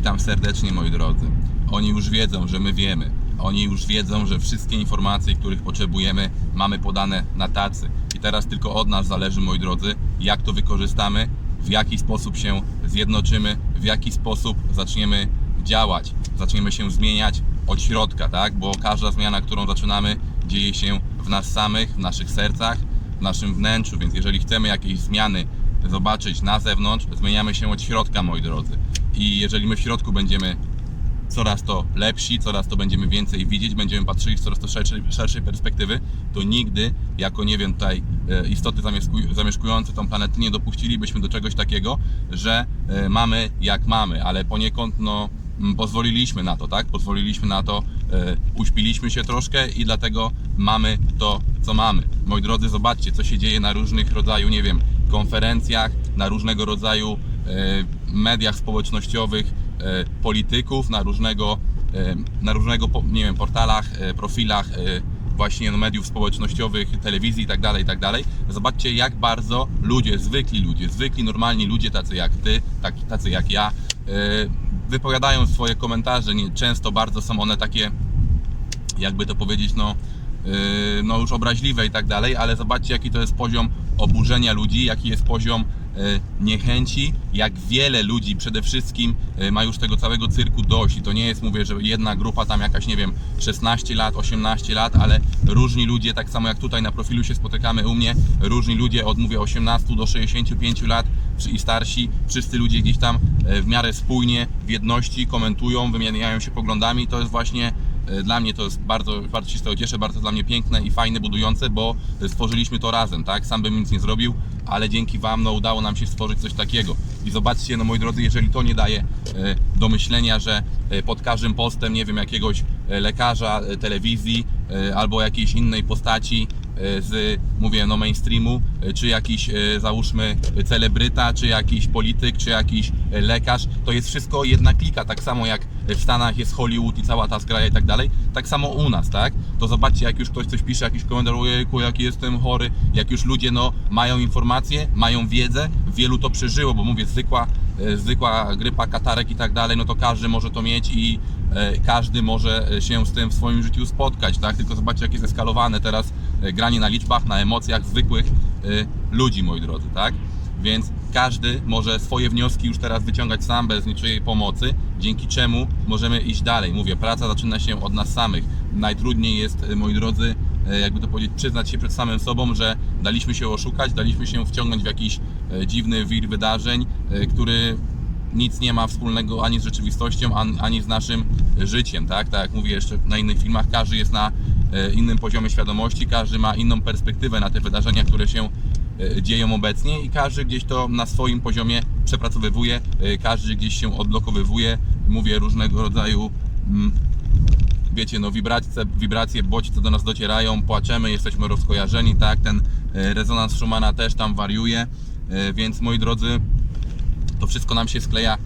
Witam serdecznie moi drodzy. Oni już wiedzą, że my wiemy. Oni już wiedzą, że wszystkie informacje, których potrzebujemy, mamy podane na tacy. I teraz tylko od nas zależy, moi drodzy, jak to wykorzystamy, w jaki sposób się zjednoczymy, w jaki sposób zaczniemy działać, zaczniemy się zmieniać od środka, tak? Bo każda zmiana, którą zaczynamy, dzieje się w nas samych, w naszych sercach, w naszym wnętrzu, więc jeżeli chcemy jakiejś zmiany zobaczyć na zewnątrz, zmieniamy się od środka, moi drodzy. I jeżeli my w środku będziemy coraz to lepsi, coraz to będziemy więcej widzieć, będziemy patrzyli z coraz to szerszej, szerszej perspektywy, to nigdy jako, nie wiem, tutaj e, istoty zamieszkuj- zamieszkujące tą planetę nie dopuścilibyśmy do czegoś takiego, że e, mamy jak mamy, ale poniekąd no mm, pozwoliliśmy na to, tak? Pozwoliliśmy na to, e, uśpiliśmy się troszkę i dlatego mamy to, co mamy. Moi drodzy, zobaczcie, co się dzieje na różnych rodzaju, nie wiem, konferencjach, na różnego rodzaju mediach społecznościowych, e, polityków, na różnego, e, na różnego, nie wiem, portalach, e, profilach właśnie mediów społecznościowych, telewizji i tak dalej, i tak. Zobaczcie, jak bardzo ludzie, zwykli ludzie, zwykli, normalni ludzie, tacy jak ty, tak, tacy jak ja, wypowiadają swoje komentarze. Często bardzo są one takie, jakby to powiedzieć, no, no już obraźliwe i tak dalej, ale zobaczcie jaki to jest poziom oburzenia ludzi, jaki jest poziom yy, niechęci, jak wiele ludzi przede wszystkim yy, ma już tego całego cyrku dość. I to nie jest, mówię, że jedna grupa tam jakaś, nie wiem, 16 lat, 18 lat, ale różni ludzie, tak samo jak tutaj na profilu się spotykamy u mnie, różni ludzie od, mówię, 18 do 65 lat i starsi, wszyscy ludzie gdzieś tam w miarę spójnie, w jedności komentują, wymieniają się poglądami, to jest właśnie Dla mnie to jest bardzo, bardzo się z tego cieszę, bardzo dla mnie piękne i fajne, budujące, bo stworzyliśmy to razem, tak? Sam bym nic nie zrobił, ale dzięki Wam no, udało nam się stworzyć coś takiego. I zobaczcie, no moi drodzy, jeżeli to nie daje e, do myślenia, że e, pod każdym postem, nie wiem, jakiegoś e, lekarza, e, telewizji e, albo jakiejś innej postaci e, z, mówię, no mainstreamu, czy jakiś, e, załóżmy, celebryta, czy jakiś polityk, czy jakiś e, lekarz, to jest wszystko jedna klika, tak samo jak w Stanach jest Hollywood i cała ta zgraja i tak dalej, tak samo u nas, tak? To zobaczcie, jak już ktoś coś pisze, jakiś komentarz, ojejku, jaki jestem chory, jak już ludzie, no, mają informacje, mają wiedzę, wielu to przeżyło, bo mówię, zwykła, e, zwykła grypa, katarek i tak dalej, no to każdy może to mieć i każdy może się z tym w swoim życiu spotkać, tak? Tylko zobaczcie, jak jest eskalowane teraz granie na liczbach, na emocjach zwykłych e, ludzi, moi drodzy, tak? Więc każdy może swoje wnioski już teraz wyciągać sam, bez niczyjej pomocy, dzięki czemu możemy iść dalej. Mówię, praca zaczyna się od nas samych. Najtrudniej jest, e, moi drodzy, e, jakby to powiedzieć, przyznać się przed samym sobą, że daliśmy się oszukać, daliśmy się wciągnąć w jakiś e, dziwny wir wydarzeń, e, który nic nie ma wspólnego ani z rzeczywistością, an- ani z naszym życiem, tak? Tak jak mówię jeszcze na innych filmach, każdy jest na e, innym poziomie świadomości, każdy ma inną perspektywę na te wydarzenia, które się e, dzieją obecnie i każdy gdzieś to na swoim poziomie przepracowywuje, e, każdy gdzieś się odblokowywuje, mówię różnego rodzaju mm, wiecie, no wibracje, wibracje bodźce do nas docierają, płaczemy, jesteśmy rozkojarzeni, tak, ten e, rezonans Schumana też tam wariuje, e, więc moi drodzy, to wszystko nam się skleja e,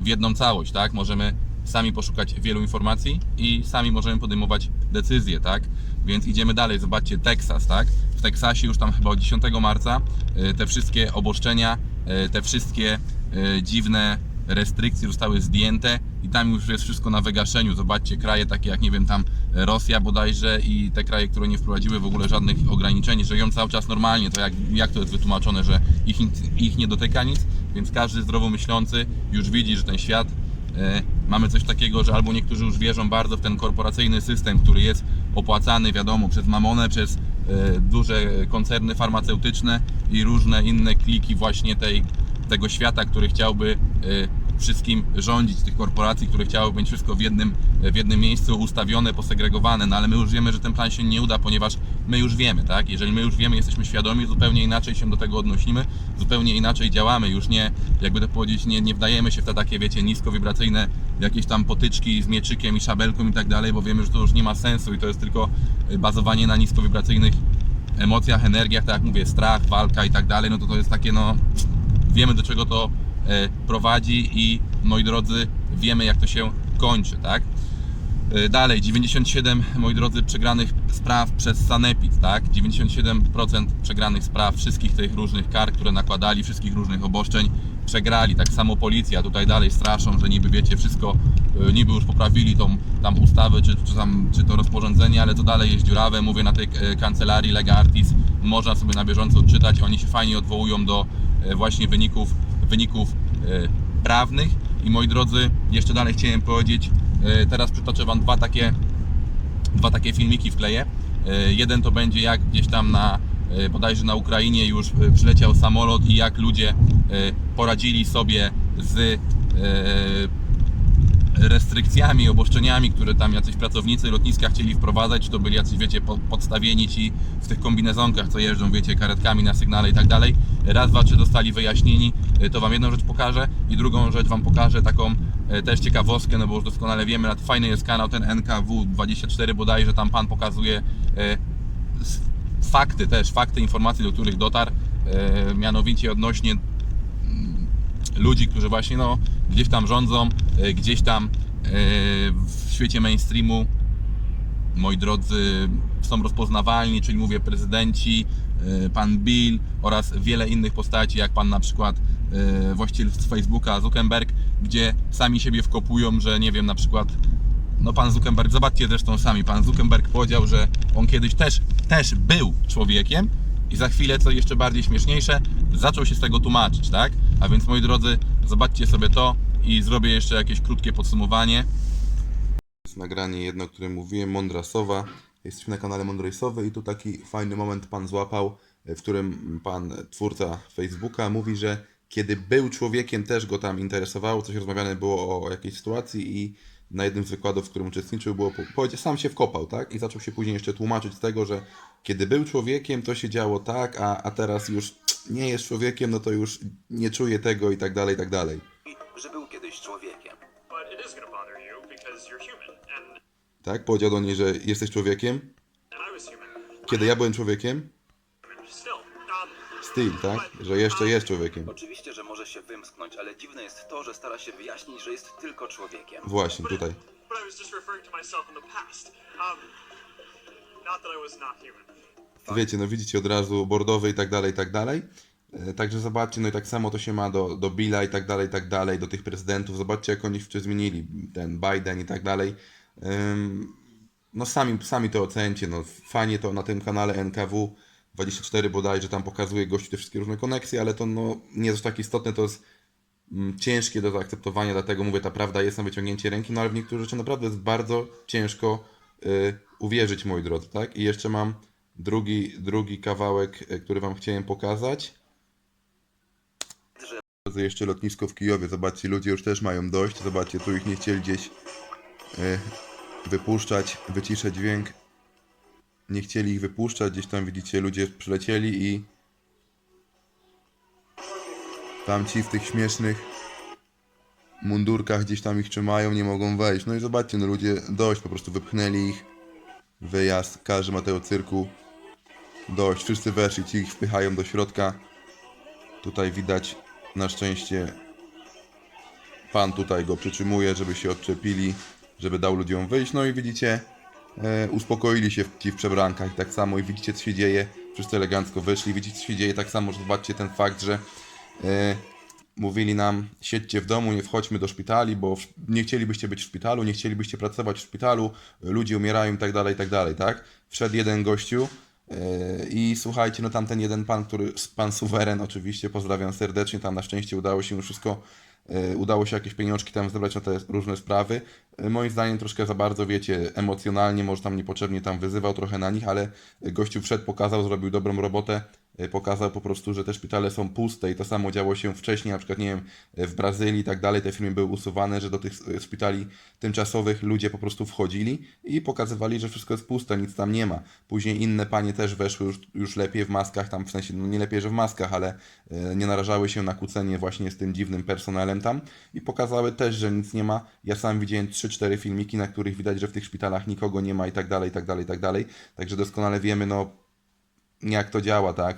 w jedną całość, tak? Możemy sami poszukać wielu informacji i sami możemy podejmować decyzje, tak? Więc idziemy dalej, zobaczcie, Teksas, tak? W Teksasie już tam chyba od 10 marca e, te wszystkie obostrzenia, e, te wszystkie e, dziwne restrykcje zostały zdjęte i tam już jest wszystko na wygaszeniu. Zobaczcie, kraje takie jak, nie wiem, tam Rosja bodajże i te kraje, które nie wprowadziły w ogóle żadnych ograniczeń, żyją cały czas normalnie. To jak, jak to jest wytłumaczone, że ich, ich nie dotyka nic? Więc każdy zdrowo myślący już widzi, że ten świat mamy coś takiego, że albo niektórzy już wierzą bardzo w ten korporacyjny system, który jest opłacany, wiadomo, przez mamonę, przez e, duże koncerny farmaceutyczne i różne inne kliki właśnie tej, tego świata, który chciałby e, wszystkim rządzić, tych korporacji, które chciały mieć wszystko w jednym, w jednym miejscu ustawione, posegregowane, no ale my już wiemy, że ten plan się nie uda, ponieważ my już wiemy, tak? Jeżeli my już wiemy, jesteśmy świadomi, zupełnie inaczej się do tego odnosimy, zupełnie inaczej działamy, już nie, jakby to powiedzieć, nie, nie wdajemy się w te takie, wiecie, niskowibracyjne jakieś tam potyczki z mieczykiem i szabelką i tak dalej, bo wiemy, że to już nie ma sensu i to jest tylko y, bazowanie na niskowibracyjnych emocjach, energiach, tak jak mówię, strach, walka i tak dalej, no to to jest takie, no, wiemy do czego to e, prowadzi i moi drodzy, wiemy jak to się kończy, tak? E, Dalej, 97, moi drodzy, przegranych spraw przez Sanepid, tak? 97% przegranych spraw wszystkich tych różnych kar, które nakładali, wszystkich różnych oboszczeń przegrali. Tak samo policja tutaj dalej straszą, że niby wiecie, wszystko, e, niby już poprawili tą tam ustawę, czy, czy, tam, czy to rozporządzenie, ale to dalej jest dziurawe. Mówię na tej e, kancelarii Lega Artis, można sobie na bieżąco odczytać, oni się fajnie odwołują do właśnie wyników, wyników prawnych. I moi drodzy, jeszcze dalej chciałem powiedzieć, teraz przytoczę Wam dwa takie, dwa takie filmiki wkleję. E, Jeden to będzie jak gdzieś tam na e, bodajże na Ukrainie już przyleciał samolot i jak ludzie poradzili sobie z restrykcjami, obostrzeniami, które tam jacyś pracownicy lotniska chcieli wprowadzać, czy to byli jacyś, wiecie, po- podstawieni ci w tych kombinezonkach, co jeżdżą, wiecie, karetkami na sygnale i tak dalej. Raz, dwa, czy zostali wyjaśnieni, to Wam jedną rzecz pokażę i drugą rzecz Wam pokażę, taką e, też ciekawostkę, no bo już doskonale wiemy, fajny jest kanał ten NKW24 bodajże, tam Pan pokazuje e, fakty też, fakty, informacje, do których dotarł, e, mianowicie odnośnie ludzi, którzy właśnie no, gdzieś tam rządzą, e, gdzieś tam e, w świecie mainstreamu, moi drodzy, są rozpoznawalni, czyli mówię prezydenci, e, pan Bill oraz wiele innych postaci, jak pan na przykład e, właściciel z Facebooka Zuckerberg, gdzie sami siebie wkopują, że nie wiem, na przykład no pan Zuckerberg, zobaczcie zresztą sami, pan Zuckerberg powiedział, że on kiedyś też, też był człowiekiem i za chwilę, co jeszcze bardziej śmieszniejsze, zaczął się z tego tłumaczyć, tak? A więc moi drodzy, zobaczcie sobie to i zrobię jeszcze jakieś krótkie podsumowanie. Jest nagranie jedno, o którym mówiłem, Mądra Sowa. Jesteśmy na kanale Mądrej Sowy i tu taki fajny moment pan złapał, w którym pan twórca Facebooka mówi, że kiedy był człowiekiem też go tam interesowało, coś rozmawiane było o jakiejś sytuacji i na jednym z wykładów, w którym uczestniczył, było, powiedział, sam się wkopał, tak? I zaczął się później jeszcze tłumaczyć z tego, że kiedy był człowiekiem, to się działo tak, a, a teraz już nie jest człowiekiem, no to już nie czuje tego i tak dalej, i tak dalej. że był kiedyś człowiekiem. Tak? Powiedział do niej, że jesteś człowiekiem. Kiedy ja byłem człowiekiem, Still, um, tak? Że jeszcze jest człowiekiem. Oczywiście, że może się wymsknąć, ale dziwne jest to, że stara się wyjaśnić, że jest tylko człowiekiem. Właśnie, tutaj. Um. Wiecie, no widzicie od razu bordowy i tak dalej, i tak dalej. E, Także zobaczcie, no i tak samo to się ma do, do Billa i tak dalej, i tak dalej, do tych prezydentów. Zobaczcie, jak oni jeszcze zmienili, ten Biden i tak dalej. No sami, sami to ocencie, no fajnie to na tym kanale NKW 24 bodajże tam pokazuje gościu te wszystkie różne koneksje, ale to no nie jest tak istotne, to jest mm, ciężkie do zaakceptowania, dlatego mówię, ta prawda jest na wyciągnięcie ręki, no ale w niektóre rzeczy naprawdę jest bardzo ciężko y, uwierzyć, moi drodzy, tak? I jeszcze mam drugi, drugi kawałek, y, który Wam chciałem pokazać. Jeszcze lotnisko w Kijowie, zobaczcie, ludzie już też mają dość, zobaczcie, tu ich nie chcieli gdzieś y, wypuszczać, wyciszę dźwięk. Nie chcieli ich wypuszczać, gdzieś tam widzicie, ludzie przylecieli i tam ci w tych śmiesznych mundurkach gdzieś tam ich trzymają, nie mogą wejść. No i zobaczcie, no ludzie dość, po prostu wypchnęli ich. Wyjazd, każdy ma tego cyrku. Dość, wszyscy weszli, ci ich wpychają do środka. Tutaj widać na szczęście pan tutaj go przytrzymuje, żeby się odczepili, żeby dał ludziom wyjść. No i widzicie, e, uspokoili się w- ci w przebrankach tak samo i widzicie co się dzieje. Wszyscy elegancko wyszli, widzicie co się dzieje. Tak samo, że zobaczcie ten fakt, że e, mówili nam siedźcie w domu, nie wchodźmy do szpitali, bo w, nie chcielibyście być w szpitalu, nie chcielibyście pracować w szpitalu, ludzie umierają i tak dalej, i tak dalej, tak? Wszedł jeden gościu i słuchajcie, no tam ten jeden pan, który, pan suweren oczywiście, pozdrawiam serdecznie, tam na szczęście udało się już wszystko, e, udało się jakieś pieniążki tam zebrać na te różne sprawy. E, Moim zdaniem troszkę za bardzo, wiecie, emocjonalnie, może tam niepotrzebnie tam wyzywał trochę na nich, ale gościu wszedł, pokazał, zrobił dobrą robotę, e, pokazał po prostu, że te szpitale są puste i to samo działo się wcześniej, na przykład, nie wiem, w Brazylii i tak dalej, te filmy były usuwane, że do tych e, szpitali tymczasowych ludzie po prostu wchodzili i pokazywali, że wszystko jest puste, nic tam nie ma. Później inne panie też weszły już, już lepiej w maskach, tam w sensie, no nie lepiej, że w maskach, ale e, nie narażały się na kłócenie właśnie z tym dziwnym personelem tam i pokazały też, że nic nie ma. Ja sam widziałem 3-4 filmiki, na których widać, że w tych szpitalach nikogo nie ma i tak dalej, i tak dalej, i tak dalej. Także doskonale wiemy, no jak to działa, tak?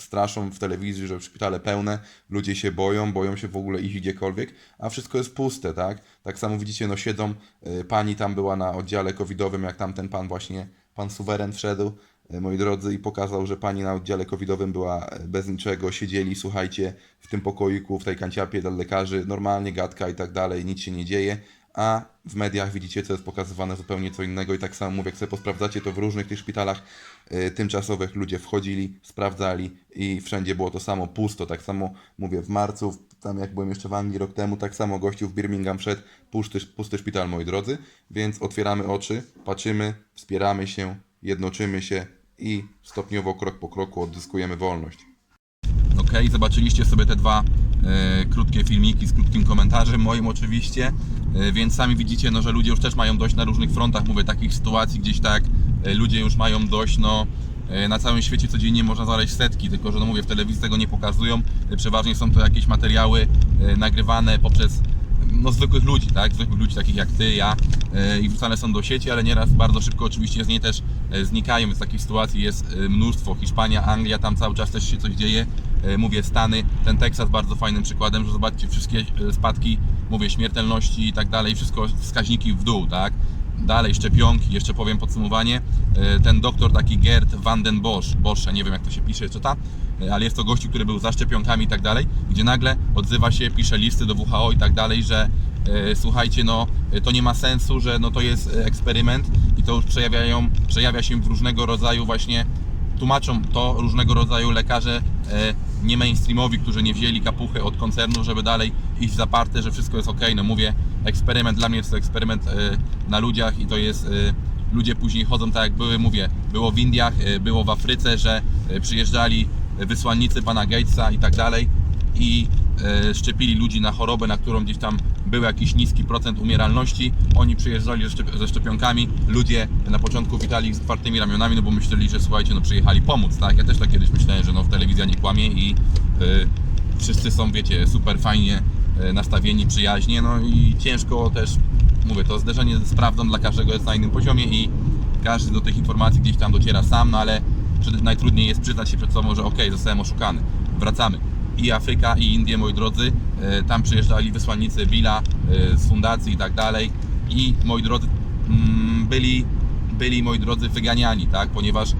Straszą w telewizji, że szpitale pełne, ludzie się boją, boją się w ogóle iść gdziekolwiek, a wszystko jest puste, tak? Tak samo widzicie, no siedzą, y, pani tam była na oddziale covidowym, jak tam ten pan właśnie, pan suweren wszedł, y, moi drodzy, i pokazał, że pani na oddziale covidowym była y, bez niczego, siedzieli, słuchajcie, w tym pokoiku, w tej kanciapie dla lekarzy, normalnie gadka i tak dalej, nic się nie dzieje, a w mediach widzicie, co jest pokazywane zupełnie co innego i tak samo mówię, jak sobie posprawdzacie, to w różnych tych szpitalach y, tymczasowych ludzie wchodzili, sprawdzali i wszędzie było to samo, pusto, tak samo mówię, w marcu, tam jak byłem jeszcze w Anglii rok temu, tak samo gościu w Birmingham wszedł, pusty, pusty szpital, moi drodzy, więc otwieramy oczy, patrzymy, wspieramy się, jednoczymy się i stopniowo, krok po kroku odzyskujemy wolność. Ok, zobaczyliście sobie te dwa krótkie filmiki z krótkim komentarzem moim oczywiście, e, więc sami widzicie, no, że ludzie już też mają dość na różnych frontach, mówię, takich sytuacji gdzieś tak, e, ludzie już mają dość, no e, na całym świecie codziennie można znaleźć setki, tylko że no mówię, w telewizji tego nie pokazują, e, przeważnie są to jakieś materiały e, nagrywane poprzez no, zwykłych ludzi, tak? Zwykłych ludzi takich jak ty, ja e, i wrzucane są do sieci, ale nieraz bardzo szybko oczywiście z niej też e, znikają, więc takich sytuacji jest e, mnóstwo. Hiszpania, Anglia, tam cały czas też się coś dzieje. E, Mówię Stany, ten Teksas bardzo fajnym przykładem, że zobaczcie wszystkie e, spadki, mówię śmiertelności i tak dalej, wszystko wskaźniki w dół, tak? Dalej szczepionki, jeszcze powiem podsumowanie. E, Ten doktor taki Gerd van den Bosch, Bosch, nie wiem jak to się pisze, czyta, ale jest to gościu, który był za szczepionkami i tak dalej, gdzie nagle odzywa się, pisze listy do WHO i tak dalej, że słuchajcie, no to nie ma sensu, że no to jest eksperyment i to już przejawiają, przejawia się w różnego rodzaju właśnie tłumaczą to różnego rodzaju lekarze nie mainstreamowi, którzy nie wzięli kapuchy od koncernu, żeby dalej iść zaparte, że wszystko jest ok. No mówię, eksperyment dla mnie jest to eksperyment e, na ludziach i to jest. E, ludzie później chodzą tak jak były, mówię, było w Indiach, e, było w Afryce, że przyjeżdżali wysłannicy pana Gatesa i tak dalej i szczepili ludzi na chorobę, na którą gdzieś tam był jakiś niski procent umieralności. Oni przyjeżdżali ze, szczep- ze szczepionkami. Ludzie na początku witali ich z otwartymi ramionami, no bo myśleli, że słuchajcie, no przyjechali pomóc, tak? Ja też tak kiedyś myślałem, że no telewizja nie kłamie i e, wszyscy są, wiecie, super fajnie e, nastawieni, przyjaźnie, no i ciężko też, mówię, to zderzenie z prawdą dla każdego jest na innym poziomie i każdy do tych informacji gdzieś tam dociera sam, no ale najtrudniej jest przyznać się przed sobą, że okej, zostałem oszukany. Wracamy. I Afryka, i Indie, moi drodzy, e, tam przyjeżdżali wysłannicy Billa e, z fundacji i tak dalej. I moi drodzy mm, byli, byli moi drodzy wyganiani, tak, ponieważ e,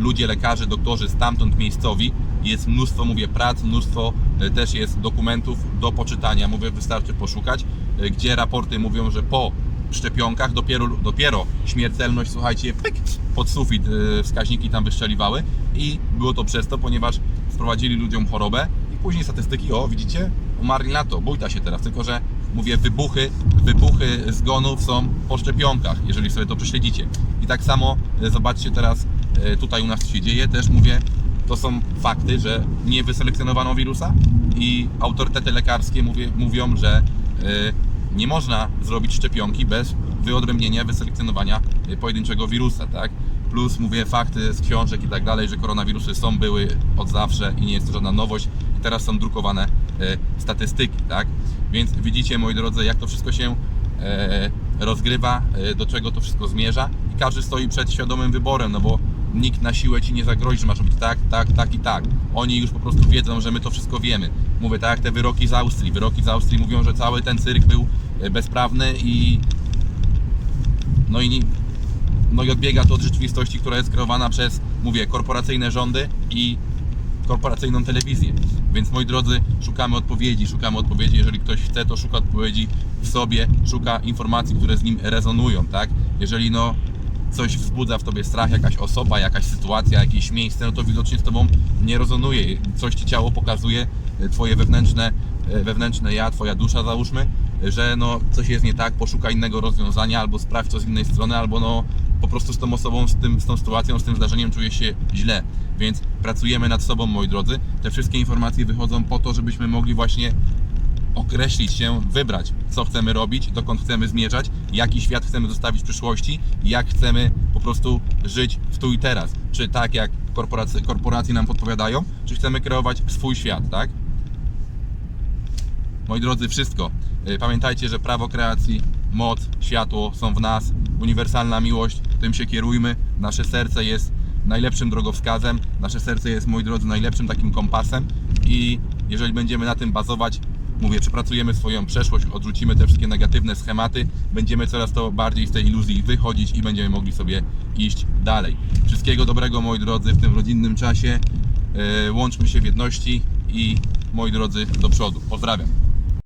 ludzie, lekarze, doktorzy stamtąd miejscowi jest mnóstwo, mówię, prac, mnóstwo też jest dokumentów do poczytania, mówię, wystarczy poszukać, gdzie raporty mówią, że po szczepionkach dopiero, dopiero śmiertelność, słuchajcie, pyk, pod sufit wskaźniki tam wystrzeliwały i było to przez to, ponieważ wprowadzili ludziom chorobę później statystyki, o widzicie, umarli na to, bójta się teraz, tylko że mówię, wybuchy, wybuchy zgonów są po szczepionkach, jeżeli sobie to prześledzicie. I tak samo e, zobaczcie teraz e, tutaj u nas co się dzieje, też mówię, to są fakty, że nie wyselekcjonowano wirusa i autorytety lekarskie mówię, mówią, że e, nie można zrobić szczepionki bez wyodrębnienia, wyselekcjonowania pojedynczego wirusa, tak? Plus mówię fakty z książek i tak dalej, że koronawirusy są, były od zawsze i nie jest to żadna nowość i teraz są drukowane e, statystyki, tak? Więc widzicie, moi drodzy, jak to wszystko się e, rozgrywa, e, do czego to wszystko zmierza i każdy stoi przed świadomym wyborem, no bo nikt na siłę ci nie zagrozi, że masz być tak, tak, tak i tak. Oni już po prostu wiedzą, że my to wszystko wiemy. Mówię tak jak te wyroki z Austrii. Wyroki z Austrii mówią, że cały ten cyrk był bezprawny i no i no i odbiega to od rzeczywistości, która jest kreowana przez, mówię, korporacyjne rządy i korporacyjną telewizję. Więc moi drodzy, szukamy odpowiedzi, szukamy odpowiedzi. Jeżeli ktoś chce, to szuka odpowiedzi w sobie, szuka informacji, które z nim rezonują, tak? Jeżeli no coś wzbudza w tobie strach, jakaś osoba, jakaś sytuacja, jakieś miejsce, no to widocznie z tobą nie rezonuje. Coś ci ciało pokazuje, e, twoje wewnętrzne, e, wewnętrzne ja, twoja dusza załóżmy, że no coś jest nie tak, poszukaj innego rozwiązania, albo sprawdź to z innej strony, albo no po prostu z tą osobą, z, tym, z tą sytuacją, z tym zdarzeniem czuję się źle. Więc pracujemy nad sobą, moi drodzy. Te wszystkie informacje wychodzą po to, żebyśmy mogli właśnie określić się, wybrać, co chcemy robić, dokąd chcemy zmierzać, jaki świat chcemy zostawić w przyszłości, jak chcemy po prostu żyć w tu i teraz. Czy tak jak korporacje, korporacje nam podpowiadają, czy chcemy kreować swój świat, tak? Moi drodzy, wszystko. Y, Pamiętajcie, że prawo kreacji, moc, światło są w nas, uniwersalna miłość, tym się kierujmy. Nasze serce jest najlepszym drogowskazem Nasze serce jest, moi drodzy, najlepszym takim kompasem i jeżeli będziemy na tym bazować, mówię, przepracujemy swoją przeszłość, odrzucimy te wszystkie negatywne schematy, będziemy coraz to bardziej z tej iluzji wychodzić i będziemy mogli sobie iść dalej. Wszystkiego dobrego, moi drodzy, w tym rodzinnym czasie. Yy, Łączmy się w jedności i moi drodzy, do przodu. Pozdrawiam.